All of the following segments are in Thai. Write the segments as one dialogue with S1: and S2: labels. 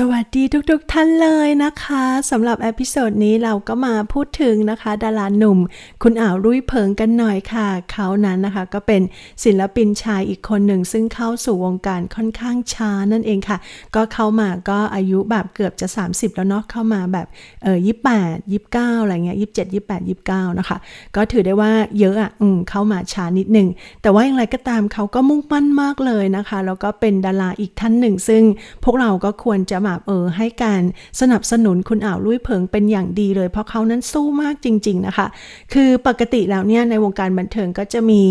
S1: สวัสดีทุกๆทท่านเลยนะคะสำหรับเอพิโซดนี้เราก็มาพูดถึงนะคะ ดาราหนุ่ม คุณอ่าวรุ่ยเพิงกันหน่อยค่ะ เขานั้นนะคะก็เป็นศิลปินชายอีกคนหนึ่ง ซึ่งเข้าสู่วงการค่อนข้างช้านั่นเองค่ะ ก็เข้ามาก็อายุแบบเกือบจะ 30 แล้วเนาะเข้ามาแบบเออยี่แปดยี่เก้าอะไรเงี้ยยี่สิบเจ็ดยี่แปดยี่เก้านะคะ ก็ถือได้ว่าเยอะอะอืมเข้ามาช้านิดหนึ่งแต่ว่าอย่างไรก็ตามเขาก็มุ่งมั่นมากเลยนะคะแล้วก็เป็นดาราอีกท่านหนึ่ง ซึ่งพวกเราก็ควรจะบบเออให้การสนับสนุนคุณอ่าวลุยเพิงเป็นอย่างดีเลย เพราะเขานั้นสู้มากจริง ๆนะคะ คือปกติแล้วเนี่ยในวงการบันเทิงก็จะมี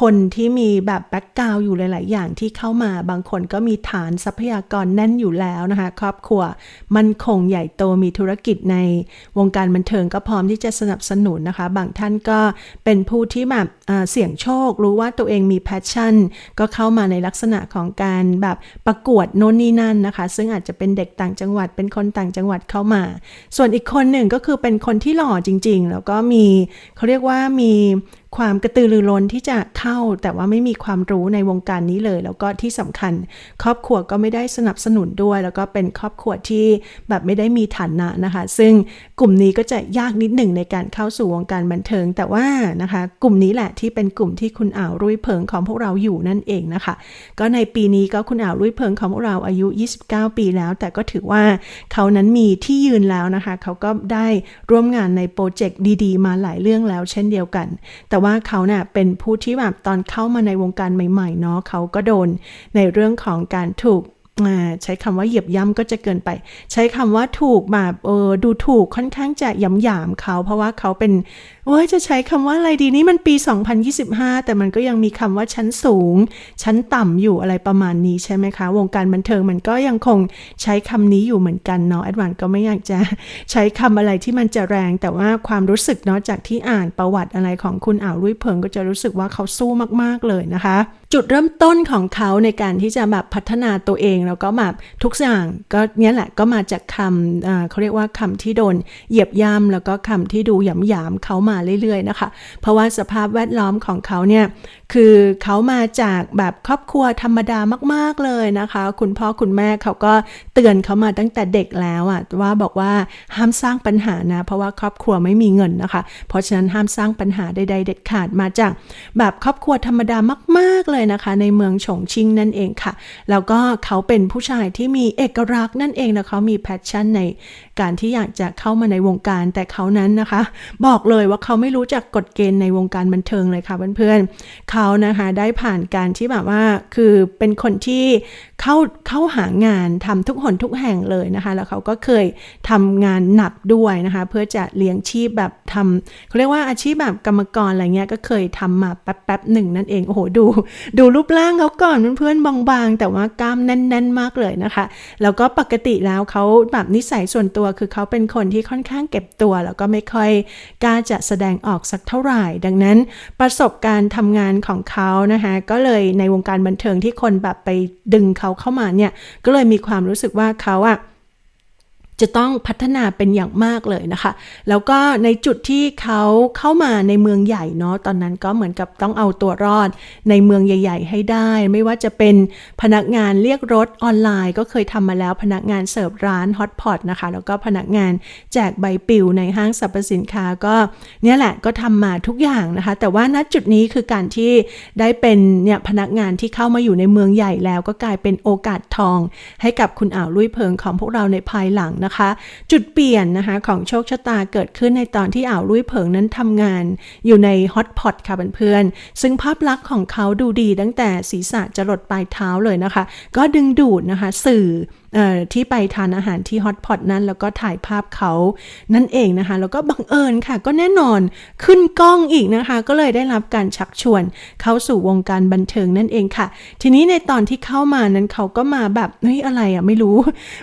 S1: คนที่มีแบบแบ็กกราวอยู่หลาย ๆ อย่างที่เข้ามาบางคนก็มีฐานทรัพยากรแน่นอยู่แล้วนะคะ ครอบครัวมันคงใหญ่โตมีธุรกิจในวงการบันเทิงก็พร้อมที่จะสนับสนุนนะคะ บางท่านก็เป็นผู้ที่แบบเสี่ยงโชค รู้ว่าตัวเองมีแพชชั่น ก็เข้ามาในลักษณะของการแบบประกวดโน่นนี่นั่นนะคะ ซึ่งอาจจะเป็นเด็กต่างจังหวัดเป็นคนต่างจังหวัดเข้ามา ส่วนอีกคนหนึ่งก็คือเป็นคนที่หล่อจริง ๆ แล้วก็มีเขาเรียกว่ามี ความกระตือรือร้นที่จะเข้า แต่ว่าไม่มีความรู้ในวงการนี้เลย แล้วก็ที่สำคัญ ครอบครัวก็ไม่ได้สนับสนุนด้วย แล้วก็เป็นครอบครัวที่แบบไม่ได้มีฐานะนะคะ ซึ่งกลุ่มนี้ก็จะยากนิดหนึ่งในการเข้าสู่วงการบันเทิง แต่ว่านะคะ กลุ่มนี้แหละที่เป็นกลุ่มที่คุณอ่าวรุ่ยเพิงของพวกเราอยู่นั่นเองนะคะ ก็ในปีนี้ก็คุณอ่าวรุ่ยเพิงของพวกเราอายุ 29 ปีแล้ว แต่ก็ถือว่าเขานั้นมีที่ยืนแล้วนะคะ เขาก็ได้ร่วมงานในโปรเจกต์ดี ๆ มาหลายเรื่องแล้ว เช่นเดียวกัน แต่ว่าเขาเนะ่ยเป็นผู้ที่แบบตอนเข้ามาในวงการใหม่ๆเนาะเขาก็โดนในเรื่องของการถูก ใช้คำว่าเหยียบย่ำก็จะเกินไป ใช้คำว่าถูกแบบเออดูถูกค่อนข้างจะย้ำหยามเขา เพราะว่าเขาเป็นโอ้ยจะใช้คำว่าอะไรดีนี่มันปี 2025 แต่มันก็ยังมีคำว่าชั้นสูง ชั้นต่ำอยู่อะไรประมาณนี้ใช่ไหมคะ วงการบันเทิงมันก็ยังคงใช้คำนี้อยู่เหมือนกันเนาะแอดวานก็ไม่อยากจะใช้คำอะไรที่มันจะแรง แต่ว่าความรู้สึกเนาะจากที่อ่านประวัติอะไรของคุณอ่าวรุ่ยเพิงก็จะรู้สึกว่าเขาสู้มาก ๆเลยนะคะจุดเริ่มต้นของเขาในการที่จะแบบพัฒนาตัวเองแล้วก็แบบทุกอย่างก็เนี้ยแหละก็มาจากคำเขาเรียกว่าคำที่โดนเหยียบย่ำแล้วก็คำที่ดูหยำหยามเขามาเรื่อยๆนะคะ เพราะว่าสภาพแวดล้อมของเขาเนี่ยคือเขามาจากแบบครอบครัวธรรมดามากๆเลยนะคะ คุณพ่อคุณแม่เขาก็เตือนเขามาตั้งแต่เด็กแล้วอะว่าบอกว่าห้ามสร้างปัญหานะ เพราะว่าครอบครัวไม่มีเงินนะคะ เพราะฉะนั้นห้ามสร้างปัญหาใดๆเด็ดขาดมาจากแบบครอบครัวธรรมดามากๆเลยนะคะ ในเมืองฉงชิ่งนั่นเองค่ะ แล้วก็เขาเป็นผู้ชายที่มีเอกลักษณ์นั่นเองนะเขามีแพชชั่นในการที่อยากจะเข้ามาในวงการ แต่เขานั้นนะคะ บอกเลยว่าเขาไม่รู้จักกฎเกณฑ์ในวงการบันเทิงเลยค่ะเพื่อนๆเขานะคะได้ผ่านการที่แบบว่าคือเป็นคนที่เข้าเข้าหางานทำทุกหนทุกแห่งเลยนะคะ แล้วเขาก็เคยทำงานหนักด้วยนะคะ เพื่อจะเลี้ยงชีพแบบทำเขาเรียกว่าอาชีพแบบกรรมกรอะไรเงี้ยก็เคยทำมาแป๊บๆหนึ่งนั่นเองโอ้โหดู ดูรูปร่างเขาก่อนเพื่อนๆบางๆ แต่ว่ากล้ามแน่น ๆ มากเลยนะคะ แล้วก็ปกติแล้วเขาแบบนิสัยส่วนตัวคือเขาเป็นคนที่ค่อนข้างเก็บตัว แล้วก็ไม่ค่อยกล้าจะแสดงออกสักเท่าไหร่ ดังนั้นประสบการณ์ทำงานของเขานะคะก็เลยในวงการบันเทิงที่คนแบบไปดึงเขาเข้ามาเนี่ยก็เลยมีความรู้สึกว่าเขาอะ จะต้องพัฒนาเป็นอย่างมากเลยนะคะ แล้วก็ในจุดที่เขาเข้ามาในเมืองใหญ่เนาะตอนนั้นก็เหมือนกับต้องเอาตัวรอดในเมืองใหญ่ ๆ ให้ได้ ไม่ว่าจะเป็นพนักงานเรียกรถออนไลน์ ก็เคยทำมาแล้วพนักงานเสิร์ฟร้านฮอตพอตนะคะแล้วก็พนักงานแจกใบปลิวในห้างสรรพสินค้าก็เนี่ยแหละก็ทำมาทุกอย่างนะคะ แต่ว่าณจุดนี้คือการที่ได้เป็นเนี่ยพนักงานที่เข้ามาอยู่ในเมืองใหญ่แล้ว ก็กลายเป็นโอกาสทอง ให้กับคุณอ่าวลุยเพิงของพวกเราในภายหลังนะคะ จุดเปลี่ยนนะคะของโชคชะตาเกิดขึ้นในตอนที่อ่าวลุยเผิงนั้นทำงานอยู่ในฮอตพอตค่ะเพื่อนๆซึ่งภาพลักษณ์ของเขาดูดีตั้งแต่ศีรษะจะหลดปลายเท้าเลยนะคะ ก็ดึงดูดนะคะสื่อ ที่ไปทานอาหารที่ฮอตพอตนั้น แล้วก็ถ่ายภาพเขานั่นเองนะคะ แล้วก็บังเอิญค่ะ ก็แน่นอนขึ้นกล้องอีกนะคะ ก็เลยได้รับการชักชวน เข้าสู่วงการบันเทิงนั่นเองค่ะ ทีนี้ในตอนที่เข้ามานั้นเขาก็มาแบบเฮ้ยอะไรอะไม่รู้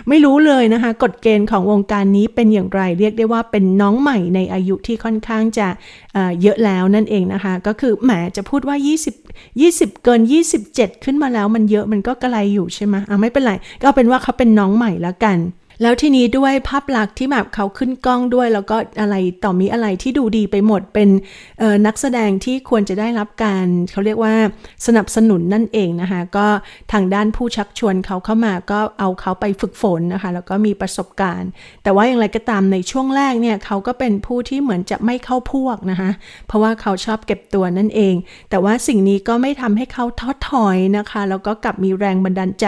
S1: ไม่รู้เลยนะคะ กฎเกณฑ์ของวงการนี้เป็นอย่างไร เรียกได้ว่าเป็นน้องใหม่ในอายุที่ค่อนข้างจะ เยอะแล้วนั่นเองนะคะ ก็คือแหมจะพูดว่า 20 20 เกิน 27 ขึ้นมาแล้วมันเยอะมันก็กระไรอยู่ใช่ไหมอะไม่เป็นไร ก็เป็นว่าเขาเป็นน้องใหม่แล้วกัน แล้วทีนี้ด้วยภาพลักษณ์ที่แบบเขาขึ้นกล้องด้วย แล้วก็อะไรต่อมีอะไรที่ดูดีไปหมดเป็นนักแสดงที่ควรจะได้รับการเขาเรียกว่าสนับสนุนนั่นเองนะคะ ก็ทางด้านผู้ชักชวนเขาเข้ามาก็เอาเขาไปฝึกฝนนะคะ แล้วก็มีประสบการณ์ แต่ว่าอย่างไรก็ตามในช่วงแรกเนี่ยเขาก็เป็นผู้ที่เหมือนจะไม่เข้าพวกนะคะ เพราะว่าเขาชอบเก็บตัวนั่นเอง แต่ว่าสิ่งนี้ก็ไม่ทำให้เขาท้อถอยนะคะ แล้วก็กลับมีแรงบันดาลใจ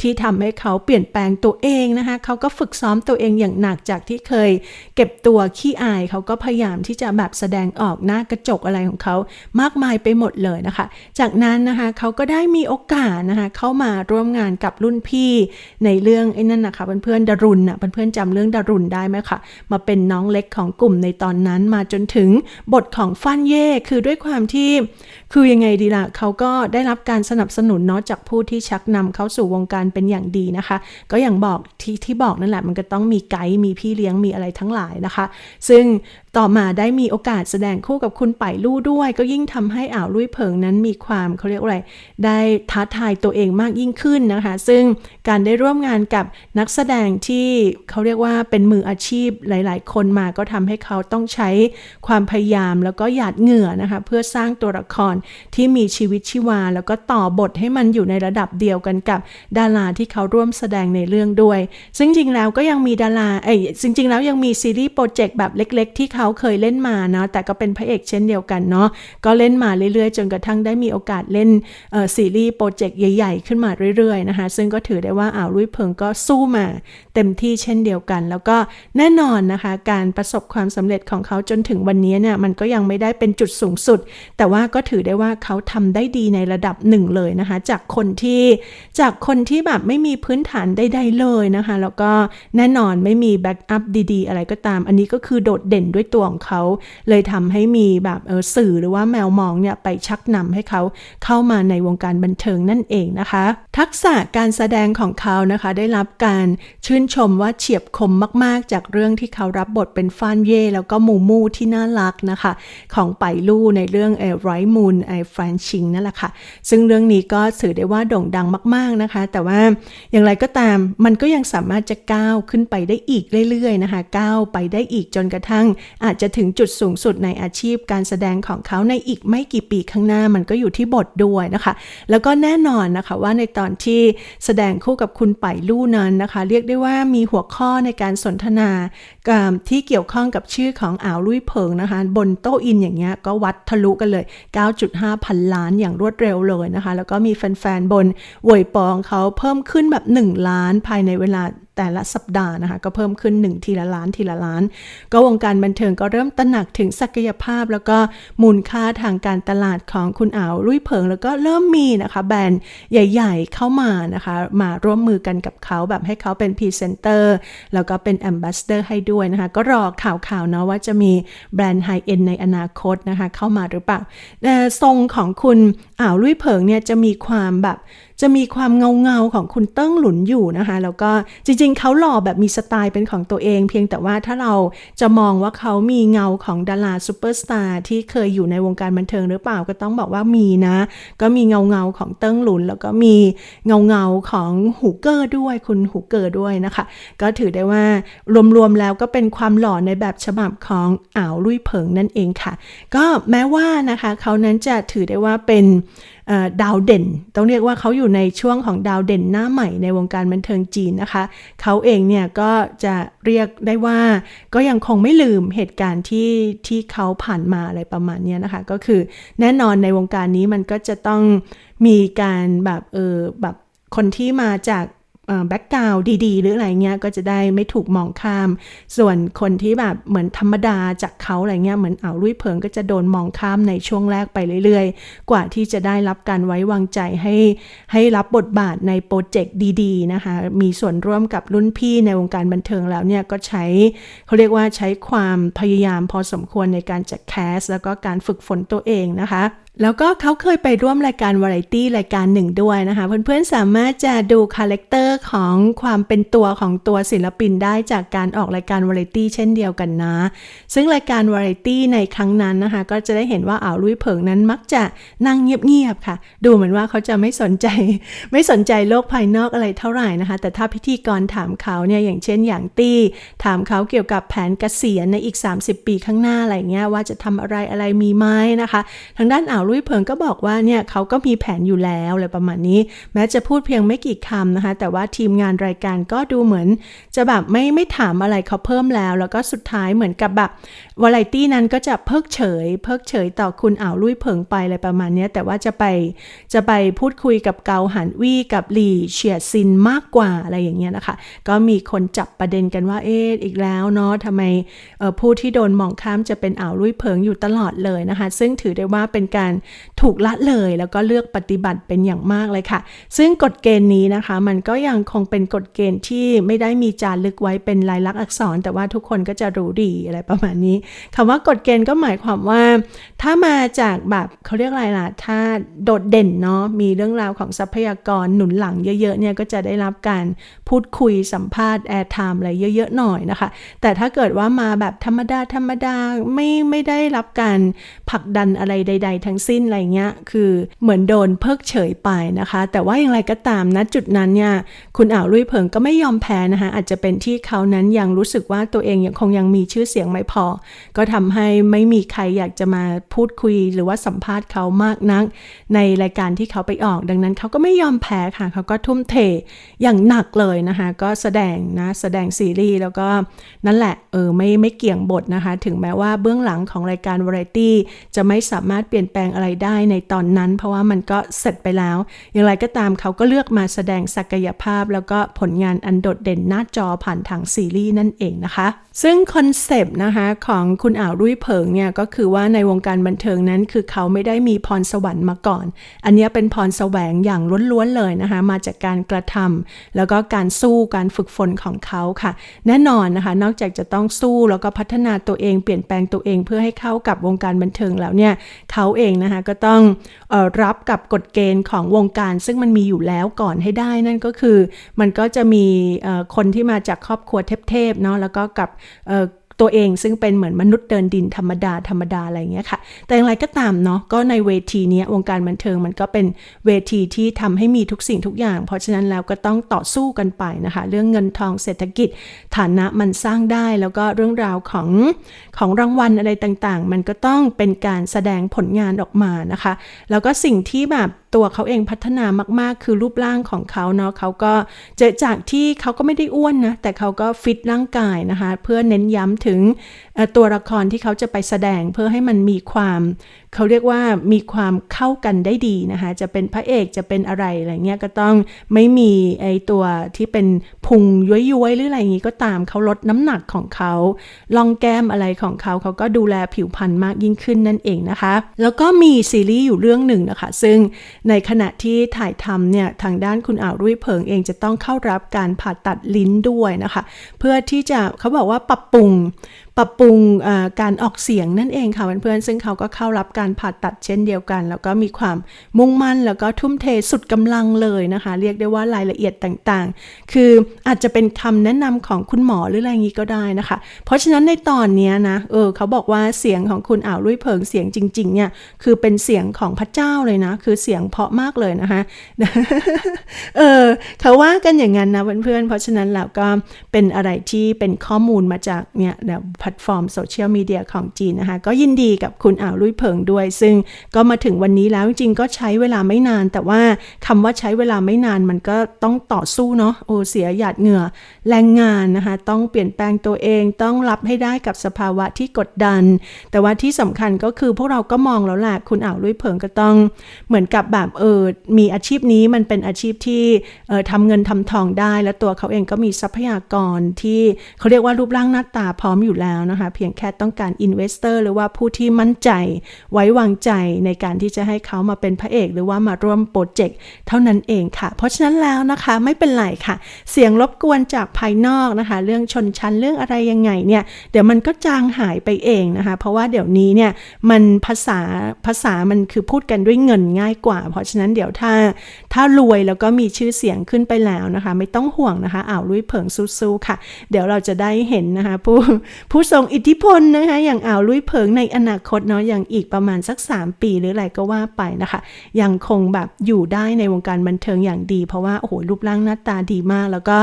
S1: ที่ทำให้เขาเปลี่ยนแปลงตัวเองนะคะเขาก็ฝึกซ้อมตัวเองอย่างหนักจากที่เคย เก็บตัวขี้อายเขาก็พยายามที่จะแบบแสดงออกหน้ากระจกอะไรของเขามากมายไปหมดเลยนะคะ จากนั้นนะคะเขาก็ได้มีโอกาสนะคะเข้ามาร่วมงานกับรุ่นพี่ในเรื่องไอ้นั่นนะคะเพื่อนๆดารุณนะเพื่อนๆจำเรื่องดารุณได้ไหมคะมาเป็นน้องเล็กของกลุ่มในตอนนั้นมาจนถึงบทของฟันเย่คือด้วยความที่ คือยังไงดีล่ะเขาก็ได้รับการสนับสนุนเนาะจากผู้ที่ชักนำเข้าสู่วงการเป็นอย่างดีนะคะ ก็อย่างบอกที่ที่บอกนั่นแหละมันก็ต้องมีไกด์มีพี่เลี้ยงมีอะไรทั้งหลายนะคะ ซึ่ง ต่อมาได้มีโอกาสแสดงคู่กับคุณไปายลู่ด้วย ก็ยิ่งทำให้อ่าวลุยเพิงนั้นมีความเขาเรียกว่าอะไร ได้ท้าทายตัวเองมากยิ่งขึ้นนะคะ ซึ่งการได้ร่วมงานกับนักแสดงที่เขาเรียกว่าเป็นมืออาชีพหลาย ๆ คนมาก็ทำให้เขาต้องใช้ความพยายามแล้วก็หยาดเหงื่อนะคะ เพื่อสร้างตัวละครที่มีชีวิตชีวา แล้วก็ต่อบทให้มันอยู่ในระดับเดียวกันกับดาราที่เขาร่วมแสดงในเรื่องด้วย ซึ่งจริงแล้วก็ยังมีดาราเอ้ยจริง ๆ แล้วยังมีซีรีส์โปรเจกต์แบบเล็ก ๆ ที่เขาเคยเล่นมาเนาะแต่ก็เป็นพระเอกเช่นเดียวกันเนาะก็เล่นมาเรื่อยๆ จนกระทั่งได้มีโอกาสเล่นซีรีส์โปรเจกต์ใหญ่ๆ ขึ้นมาเรื่อยๆนะคะซึ่งก็ถือได้ว่าอ่าวลุยเพิงก็สู้มาเต็มที่เช่นเดียวกัน แล้วก็แน่นอนนะคะการประสบความสำเร็จของเขาจนถึงวันนี้เนี่ยมันก็ยังไม่ได้เป็นจุดสูงสุด แต่ว่าก็ถือได้ว่าเขาทำได้ดีในระดับหนึ่งเลยนะคะจากคนที่จากคนที่แบบไม่มีพื้นฐานใดๆเลยนะคะแล้วก็แน่นอนไม่มีแบ็กอัพดีๆ อะไรก็ตาม อันนี้ก็คือโดดเด่นด้วยตัวของเขา เลยทำให้มีแบบเออสื่อหรือว่าแมวมองเนี่ยไปชักนำให้เขาเข้ามาในวงการบันเทิงนั่นเองนะคะ ทักษะการแสดงของเขานะคะ ได้รับการชื่นชมว่าเฉียบคมมากๆ จากเรื่องที่เขารับบทเป็นฟานเย่แล้วก็มูมูที่น่ารักนะคะ ของไปลู่ในเรื่องเอไรมูนไอฟรานชิงนั่นแหละค่ะ ซึ่งเรื่องนี้ก็ถือได้ว่าโด่งดังมาก ๆนะคะ แต่ว่าอย่างไรก็ตามมันก็ยังสามารถจะก้าวขึ้นไปได้อีกเรื่อยๆนะคะ ก้าวไปได้อีกจนกระทั่งอาจจะถึงจุดสูงสุดในอาชีพการแสดงของเขาในอีกไม่กี่ปีข้างหน้ามันก็อยู่ที่บทด้วยนะคะ แล้วก็แน่นอนนะคะว่าในตอนที่แสดงคู่กับคุณไปายลู่นั้นนะคะ เรียกได้ว่ามีหัวข้อในการสนทนาที่เกี่ยวข้องกับชื่อของอ่าวลุยเพิงนะคะ บนโต๊ะอินอย่างเงี้ยก็วัดทะลุกันเลย 9.5 พันล้านอย่างรวดเร็วเลยนะคะ แล้วก็มีแฟนๆ บนเวยปองเขาเพิ่มขึ้นแบบ 1 ล้านภายในเวลา แต่ละสัปดาห์นะคะ ก็เพิ่มขึ้น 1 ทีละล้านทีละล้าน ก็วงการบันเทิงก็เริ่มตระหนักถึงศักยภาพ แล้วก็มูลค่าทางการตลาดของคุณอาวลุยเพิง แล้วก็เริ่มมีนะคะ แบรนด์ใหญ่ ๆ เข้ามานะคะ มาร่วมมือกันกับเขาแบบให้เขาเป็นพรีเซนเตอร์แล้วก็เป็นแอมบาสเดอร์ให้ด้วยนะคะ ก็รอข่าวๆเนาะว่าจะมีแบรนด์ไฮเอ็นในอนาคตนะคะ เข้ามาหรือเปล่าทรงของคุณ อ่าวลุยเพิงเนี่ยจะมีความแบบจะมีความเงาเงาของคุณเติ้งหลุนอยู่นะคะ แล้วก็จริงๆ เขาหล่อแบบมีสไตล์เป็นของตัวเอง เพียงแต่ว่าถ้าเราจะมองว่าเขามีเงาของดาราซูเปอร์สตาร์ที่เคยอยู่ในวงการบันเทิงหรือเปล่าก็ต้องบอกว่ามีนะ ก็มีเงาเงาของเติ้งหลุน แล้วก็มีเงาเงาของหูเกอร์ด้วยคุณหูเกอร์ด้วยนะคะ ก็ถือได้ว่ารวมๆแล้วก็เป็นความหล่อในแบบฉบับของอ่าวลุยเผิงนั่นเองค่ะ ก็แม้ว่านะคะเขานั้นจะถือได้ว่าเป็นดาวเด่น ต้องเรียกว่าเขาอยู่ในช่วงของดาวเด่นหน้าใหม่ในวงการบันเทิงจีนนะคะ เขาเองเนี่ยก็จะเรียกได้ว่าก็ยังคงไม่ลืมเหตุการณ์ที่ที่เขาผ่านมาอะไรประมาณนี้นะคะ ก็คือแน่นอนในวงการนี้มันก็จะต้องมีการแบบเออแบบคนที่มาจาก แบ็กกราวดีๆ หรืออะไรเงี้ยก็จะได้ไม่ถูกมองข้าม ส่วนคนที่แบบเหมือนธรรมดาจากเขาอะไรเงี้ยเหมือนอ่าวลุยเพิงก็จะโดนมองข้ามในช่วงแรกไปเรื่อยๆ กว่าที่จะได้รับการไว้วางใจให้ให้รับบทบาทในโปรเจกต์ดีๆนะคะมีส่วนร่วมกับรุ่นพี่ในวงการบันเทิงแล้วเนี่ยก็ใช้เขาเรียกว่าใช้ความพยายามพอสมควรในการจัดแคสแล้วก็การฝึกฝนตัวเองนะคะแล้วก็เขาเคยไปร่วมรายการวาไรตี้รายการหนึ่งด้วยนะคะ เพื่อนๆสามารถจะดูคาแรคเตอร์ของความเป็นตัวของตัวศิลปินได้จากการออกรายการวาไรตี้เช่นเดียวกันนะ ซึ่งรายการวาไรตี้ในครั้งนั้นนะคะ ก็จะได้เห็นว่าอ่าวลุยเผิงนั้นมักจะนั่งเงียบๆค่ะ ดูเหมือนว่าเขาจะไม่สนใจ ไม่สนใจโลกภายนอกอะไรเท่าไหร่นะคะ แต่ถ้าพิธีกรถามเขาเนี่ยอย่างเช่นอย่างตี้ ถามเขาเกี่ยวกับแผนเกษียณในอีก 30 ปีข้างหน้าอะไรเงี้ยว่าจะทำอะไรอะไรมีไหมนะคะ ทางด้านอ่าวลุยเผิงก็บอกว่าเนี่ยเขาก็มีแผนอยู่แล้วอะไรประมาณนี้ แม้จะพูดเพียงไม่กี่คำนะคะ แต่ว่าทีมงานรายการก็ดูเหมือน จะแบบไม่ไม่ถามอะไรเขาเพิ่มแล้ว แล้วก็สุดท้ายเหมือนกับแบบวาไรตี้นั้นก็จะเพิกเฉย เพิกเฉยต่อคุณอ่าวลุยเผิงไปอะไรประมาณนี้แต่ว่าจะไปจะไปพูดคุยกับเกาหันวี่กับหลี่เฉียดซินมากกว่าอะไรอย่างเงี้ยนะคะ ก็มีคนจับประเด็นกันว่าเอ๊ะอีกแล้วเนาะทำไมผู้ที่โดนมองข้ามจะเป็นอ่าวลุยเผิงอยู่ตลอดเลยนะคะ ซึ่งถือได้ว่าเป็นการถูกละเลย แล้วก็เลือกปฏิบัติเป็นอย่างมากเลยค่ะ ซึ่งกฎเกณฑ์นี้นะคะ มันก็ยังคงเป็นกฎเกณฑ์ที่ไม่ได้มีจารึกไว้เป็นลายลักษณ์อักษร แต่ว่าทุกคนก็จะรู้ดีอะไรประมาณนี้คำว่ากฎเกณฑ์ก็หมายความว่า ถ้ามาจากแบบเขาเรียกอะไรล่ะถ้าโดดเด่นเนาะมีเรื่องราวของทรัพยากรหนุนหลังเยอะๆเนี่ยก็จะได้รับการพูดคุยสัมภาษณ์แอร์ไทม์อะไรเยอะๆหน่อยนะคะ แต่ถ้าเกิดว่ามาแบบธรรมดาธรรมดาไม่ไม่ได้รับการผลักดันอะไรใด ๆ ทั้งสิ้นอะไรเงี้ยคือเหมือนโดนเพิกเฉยไปนะคะ แต่ว่าอย่างไรก็ตามนะจุดนั้นเนี่ยคุณอ่าวลุยเผิงก็ไม่ยอมแพ้นะคะอาจจะเป็นที่เขานั้นยังรู้สึกว่าตัวเองยังคงยังมีชื่อเสียงไม่พอ ก็ทำให้ไม่มีใครอยากจะมาพูดคุยหรือว่าสัมภาษณ์เขามากนัก ในรายการที่เขาไปออก ดังนั้นเขาก็ไม่ยอมแพ้ค่ะเขาก็ทุ่มเทอย่างหนักเลยนะคะก็แสดงนะแสดงซีรีส์แล้วก็นั่นแหละเออไม่ไม่เกี่ยงบทนะคะ ถึงแม้ว่าเบื้องหลังของรายการวาไรตี้จะไม่สามารถเปลี่ยนแปลงอะไรได้ในตอนนั้น เพราะว่ามันก็เสร็จไปแล้ว อย่างไรก็ตามเขาก็เลือกมาแสดงศักยภาพ แล้วก็ผลงานอันโดดเด่นหน้าจอผ่านทางซีรีส์นั่นเองนะคะ ซึ่งคอนเซปต์นะคะของคุณอ่าวรุ่ยเผิงเนี่ยก็คือว่าในวงการบันเทิงนั้น คือเขาไม่ได้มีพรสวรรค์มาก่อน อันนี้เป็นพรแสวงอย่างล้วนๆเลยนะคะ มาจากการกระทำแล้วก็การสู้การฝึกฝนของเขาค่ะ แน่นอนนะคะ นอกจากจะต้องสู้แล้วก็พัฒนาตัวเองเปลี่ยนแปลงตัวเองเพื่อให้เข้ากับวงการบันเทิงแล้วเนี่ยเขาเองนะคะก็ต้องออรับกับกฎเกณฑ์ของวงการ ซึ่งมันมีอยู่แล้วก่อนให้ได้นั่นก็คือ มันก็จะมีคนที่มาจากครอบครัวเทพๆเนาะแล้วก็กับ ตัวเองซึ่งเป็นเหมือนมนุษย์เดินดินธรรมดาธรรมดาอะไรเงี้ยค่ะ แต่อย่างไรก็ตามเนาะก็ในเวทีนี้วงการบันเทิงมันก็เป็นเวทีที่ทำให้มีทุกสิ่งทุกอย่าง เพราะฉะนั้นแล้วก็ต้องต่อสู้กันไปนะคะ เรื่องเงินทองเศรษฐกิจ ฐานะมันสร้างได้แล้วก็เรื่องราวของของรางวัลอะไรต่างๆ มันก็ต้องเป็นการแสดงผลงานออกมานะคะ แล้วก็สิ่งที่แบบ ตัวเขาเองพัฒนามากๆ คือรูปร่างของเขาเนาะเขาก็เจอจากที่เขาก็ไม่ได้อ้วนนะ แต่เขาก็ฟิตร่างกายนะคะ เพื่อเน้นย้ำถึงตัวละครที่เขาจะไปแสดงเพื่อให้มันมีความ เขาเรียกว่ามีความเข้ากันได้ดีนะคะ จะเป็นพระเอกจะเป็นอะไรอะไรเงี้ยก็ต้องไม่มีไอตัวที่เป็นพุงย้วยๆหรืออะไรอย่างงี้ก็ตามเขาลดน้ำหนักของเขาลองแก้มอะไรของเขาเขาก็ดูแลผิวพรรณมากยิ่งขึ้นนั่นเองนะคะ แล้วก็มีซีรีส์อยู่เรื่องหนึ่งนะคะ ซึ่งในขณะที่ถ่ายทำเนี่ยทางด้านคุณอ่าวรุ่ยเผิงเองจะต้องเข้ารับการผ่าตัดลิ้นด้วยนะคะ เพื่อที่จะเขาบอกว่าปรับปรุงปรับปรุงการออกเสียงนั่นเองค่ะเพื่อนๆซึ่งเขาก็เข้ารับการผ่าตัดเช่นเดียวกัน แล้วก็มีความมุ่งมั่นแล้วก็ทุ่มเทสุดกำลังเลยนะคะ เรียกได้ว่ารายละเอียดต่างๆ คืออาจจะเป็นคำแนะนำของคุณหมอหรืออะไรอย่างนี้ก็ได้นะคะ เพราะฉะนั้นในตอนนี้นะเออเขาบอกว่าเสียงของคุณอ่าวลุยเพิงเสียงจริงๆเนี่ยคือเป็นเสียงของพระเจ้าเลยนะ คือเสียงเพาะมากเลยนะคะเออเขาว่ากันอย่างนั้นนะเพื่อนๆเพราะฉะนั้นแล้วก็เป็นอะไรที่เป็นข้อมูลมาจากเนี่ยเดี๋ยวพลตฟอร์มโซเชียลมีเดียของจีนนะคะ ก็ยินดีกับคุณอ่าวลุยเผิงด้วย ซึ่งก็มาถึงวันนี้แล้วจริงๆก็ใช้เวลาไม่นาน แต่ว่าคำว่าใช้เวลาไม่นานมันก็ต้องต่อสู้เนาะโอ้เสียหยาดเหงื่อแรงงานนะคะ ต้องเปลี่ยนแปลงตัวเองต้องรับให้ได้กับสภาวะที่กดดัน แต่ว่าที่สำคัญก็คือพวกเราก็มองแล้วแหละคุณอ่าวลุยเผิงก็ต้องเหมือนกับแบบเออมีอาชีพนี้มันเป็นอาชีพที่เออทำเงินทำทองได้ แล้วตัวเขาเองก็มีทรัพยากรที่เขาเรียกว่ารูปร่างหน้าตาพร้อมอยู่แล้วแล้วนะคะ เพียงแค่ต้องการอินเวสเตอร์หรือว่าผู้ที่มั่นใจ ไว้วางใจในการที่จะให้เขามาเป็นพระเอก หรือว่ามาร่วมโปรเจกต์เท่านั้นเองค่ะ เพราะฉะนั้นแล้วนะคะไม่เป็นไรค่ะ เสียงรบกวนจากภายนอกนะคะ เรื่องชนชั้นเรื่องอะไรยังไงเนี่ยเดี๋ยวมันก็จางหายไปเองนะคะ เพราะว่าเดี๋ยวนี้เนี่ยมันภาษาภาษามันคือพูดกันด้วยเงินง่ายกว่า เพราะฉะนั้นเดี๋ยวถ้าถ้ารวยแล้วก็มีชื่อเสียงขึ้นไปแล้วนะคะ ไม่ต้องห่วงนะคะอ่าวลุยเผิงสู้ๆค่ะ เดี๋ยวเราจะได้เห็นนะคะผู้ผู้ทรงอิทธิพลนะคะอย่างอ่าวลุยเผิงในอนาคตเนาะอย่างอีกประมาณสัก 3 ปีหรืออะไรก็ว่าไปนะคะ ยังคงแบบอยู่ได้ในวงการบันเทิงอย่างดี เพราะว่าโอ้โหรูปร่างหน้าตาดีมาก แล้วก็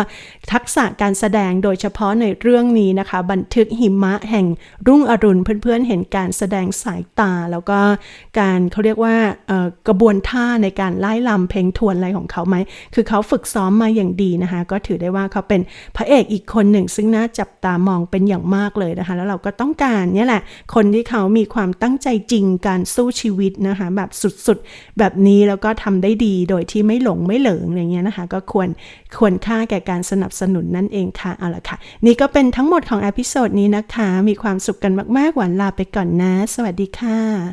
S1: ทักษะการแสดงโดยเฉพาะในเรื่องนี้นะคะ บันทึกหิมะแห่งรุ่งอรุณเพื่อนๆเห็นการแสดงสายตา แล้วก็การเขาเรียกว่ากระบวนท่าในการไล่ลำเพลงทวนอะไรของเขาไหมคือเขาฝึกซ้อมมาอย่างดีนะคะ ก็ถือได้ว่าเขาเป็นพระเอกอีกคนหนึ่ง ซึ่งน่าจับตามองเป็นอย่างมากเลเลยนะคะ แล้วเราก็ต้องการเนี่ยแหละ คนที่เขามีความตั้งใจจริงการสู้ชีวิตนะคะ แบบสุดๆ แบบนี้แล้วก็ทำได้ดีโดยที่ไม่หลงไม่เหลิงอะไรเงี้ยนะคะ ก็ควรควรค่าแก่การสนับสนุนนั่นเองค่ะ เอาละค่ะ นี่ก็เป็นทั้งหมดของอพิโซดนี้นะคะ มีความสุขกันมากๆ หวานลาไปก่อนนะ สวัสดีค่ะ